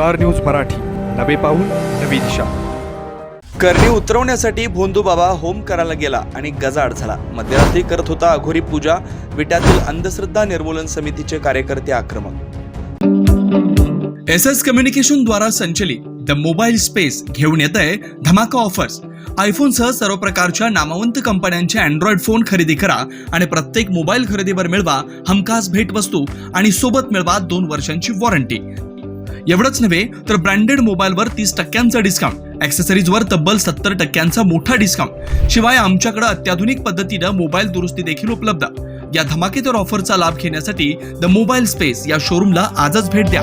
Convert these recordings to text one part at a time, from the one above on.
Star news Marathi. नवे पाऊल नवी दिशा. करणी उतरवण्यासाठी भोंदू बाबा होम करायला गेला आणि गजाड झाला. मध्यरात्री करत होता अघोरी पूजा विट्यातील अंधश्रद्धा निर्मूलन समितीचे कार्यकर्ते आक्रमक. एस एस कम्युनिकेशन द्वारा संचलित द मोबाईल स्पेस घेऊन येत आहे धमाका ऑफर्स. आयफोनसह सर्व प्रकारच्या नामवंत कंपन्यांचे अँड्रॉइड फोन खरेदी करा आणि प्रत्येक मोबाईल खरेदीवर मिळवा हमखास भेटवस्तू आणि सोबत मिळवा दोन वर्षांची वॉरंटी एवढंच नव्हे तर ब्रँडेड मोबाईलवर तीस टक्क्यांचा डिस्काउंट ॲक्सेसरीजवर तब्बल सत्तर टक्क्यांचा मोठा डिस्काउंट शिवाय आमच्याकडे अत्याधुनिक पद्धतीनं मोबाईल दुरुस्ती देखील उपलब्ध. या धमाकेदार ऑफरचा लाभ घेण्यासाठी द मोबाईल स्पेस या शोरूमला आजच भेट द्या.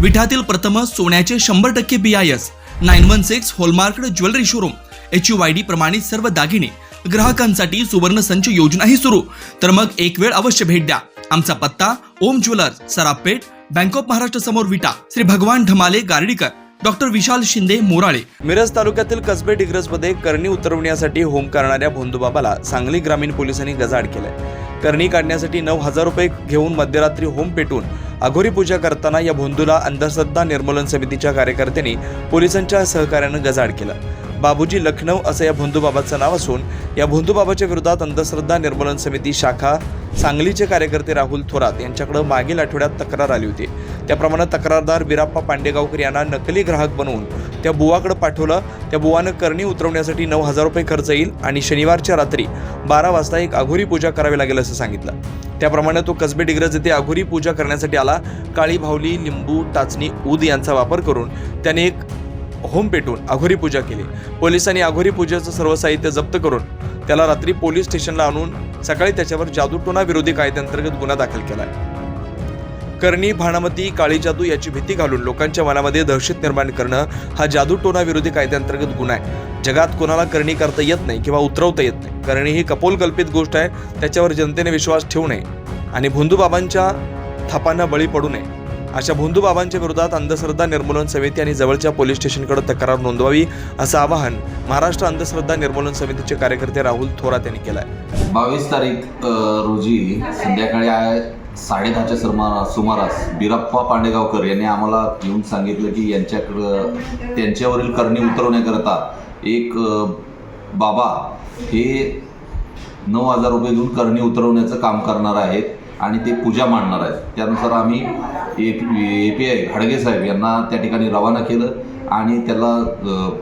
विठातील प्रथम सोन्याचे शंभर टक्के B I S nine one six hallmarked jewellery showroom H U I D प्रमाणित सर्व दागिने ग्राहकांसाठी सुवर्ण संच योजनाही सुरू. तर मग एक वेळ अवश्य भेट द्या. आमचा पत्ता Om jewellers Sarapeth bank of Maharashtra समोर विटा श्री भगवान ढमाले गार्डीकर डॉक्टर विशाल शिंदे मोराळे. मिरज तालुक्यातील कसबे डिग्रजमध्ये करणी उतरवण्यासाठी होम करणाऱ्या भोंदूबाबाला सांगली ग्रामीण पोलिसांनी गजाड केलाय. करणी काढण्यासाठी नऊ हजार रुपये घेऊन मध्यरात्री होम पेटून अघोरी पूजा करताना या भोंदूला अंधश्रद्धा निर्मूलन समितीच्या कार्यकर्त्यांनी पोलिसांच्या सहकार्यानं गजाड केलं. बाबूजी लखनौ असं या भोंदूबाबाचं नाव असून या भोंदूबाबाच्या विरोधात अंधश्रद्धा निर्मूलन समिती शाखा सांगलीचे कार्यकर्ते राहुल थोरात यांच्याकडे मागील आठवड्यात तक्रार आली होती. त्याप्रमाणे तक्रारदार बिराप्पा पांडेगावकर यांना नकली ग्राहक बनवून त्या बुवाकडे पाठवलं. त्या बुवानं करणी उतरवण्यासाठी नऊ हजार रुपये खर्च येईल आणि शनिवारच्या रात्री बारा वाजता एक अघोरी पूजा करावी लागेल असं सांगितलं. त्याप्रमाणे तो कसबे डिग्रज येथे अघोरी पूजा करण्यासाठी आला. काळी भावली लिंबू टाचणी ऊद यांचा वापर करून त्याने एक होम पेटून अघोरी पूजा केली. पोलिसांनी अघोरी पूजेचं सर्व साहित्य जप्त करून त्याला रात्री पोलीस स्टेशनला आणून सकाळी त्याच्यावर जादूटोना विरोधी कायद्यांतर्गत गुन्हा दाखल केलाय. करणी भाणामती काळी जादू याची भीती घालून लोकांच्या मनामध्ये दहशत निर्माण करणं हा जादूटोना विरोधी कायद्यांतर्गत गुन्हा आहे. जगात कोणाला करणी करता येत नाही किंवा उतरवता येत नाही. करणी ही कपोलकल्पित गोष्ट आहे त्याच्यावर जनतेने विश्वास ठेवू नये आणि भोंदूबाबांच्या थापांना बळी पडू नये. अशा भोंदूबाबांच्या विरोधात अंधश्रद्धा निर्मूलन समिती आणि जवळच्या पोलीस स्टेशनकडे तक्रार नोंदवावी असं आवाहन महाराष्ट्र अंधश्रद्धा निर्मूलन समितीचे कार्यकर्ते राहुल थोरात यांनी केलं आहे बावीस तारीख रोजी संध्याकाळी साडेदहाच्या सुमारा सुमारास बिरप्पा पांडेगावकर यांनी आम्हाला येऊन सांगितलं की यांच्याकडं त्यांच्यावरील करणी उतरवण्याकरता एक बाबा हे नऊ हजार रुपये देऊन करणी उतरवण्याचं काम करणार आहेत आणि ते पूजा मांडणार आहेत. त्यानुसार आम्ही A P A P I घाडगे साहेब यांना त्या ठिकाणी रवाना केलं आणि त्याला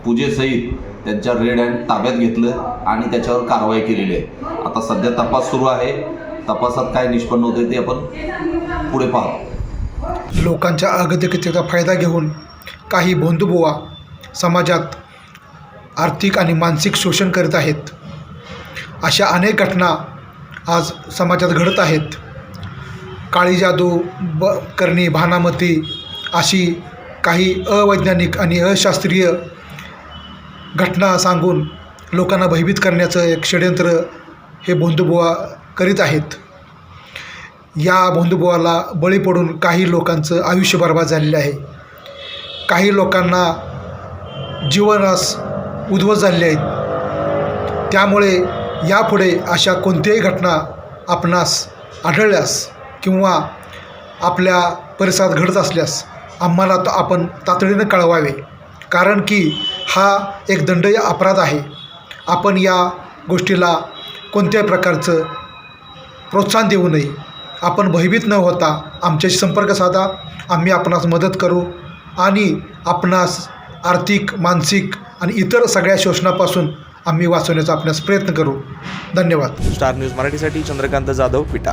पूजेसहित त्यांच्या रेड हँड ताब्यात घेतलं आणि त्याच्यावर कारवाई केलेली आहे. आता सध्या तपास सुरू आहे. तपासात काय निष्पन्न होते ते आपण पुढे पाहू. लोकांच्या अगतिकतेचा फायदा घेऊन काही बोंधुबुवा समाजात आर्थिक आणि मानसिक शोषण करीत आहेत. अशा अनेक घटना आज समाजात घडत आहेत. काळी जादू ब करणी भानामती अशी काही अवैज्ञानिक आणि अशास्त्रीय घटना सांगून लोकांना भयभीत करण्याचं एक षडयंत्र हे बंधुबुवा करीत आहेत. या बंधुबुवाला बळी पडून काही लोकांचं आयुष्य बर्बाद झालेलं आहे. काही लोकांना जीवनास उद्ध्वस्त झालेले आहेत. त्यामुळे यापुढे अशा कोणत्याही घटना आपणास आढळल्यास किंवा आपल्या परिसरात घडत असल्यास आम्हाला तो आपण तातडीनं कळवावे. कारण की हा एक दंडनीय अपराध आहे. आपण या गोष्टीला कोणत्याही प्रकारचं प्रोत्साहन देऊ नये. आपण भयभीत न होता आमच्याशी संपर्क साधा. आम्ही आपणास मदत करू आणि आपणास आर्थिक मानसिक आणि इतर सगळ्या शोषणापासून आम्ही वाचवण्याचा आपणास प्रयत्न करू. धन्यवाद. स्टार न्यूज मराठीसाठी चंद्रकांत जाधव पिटा.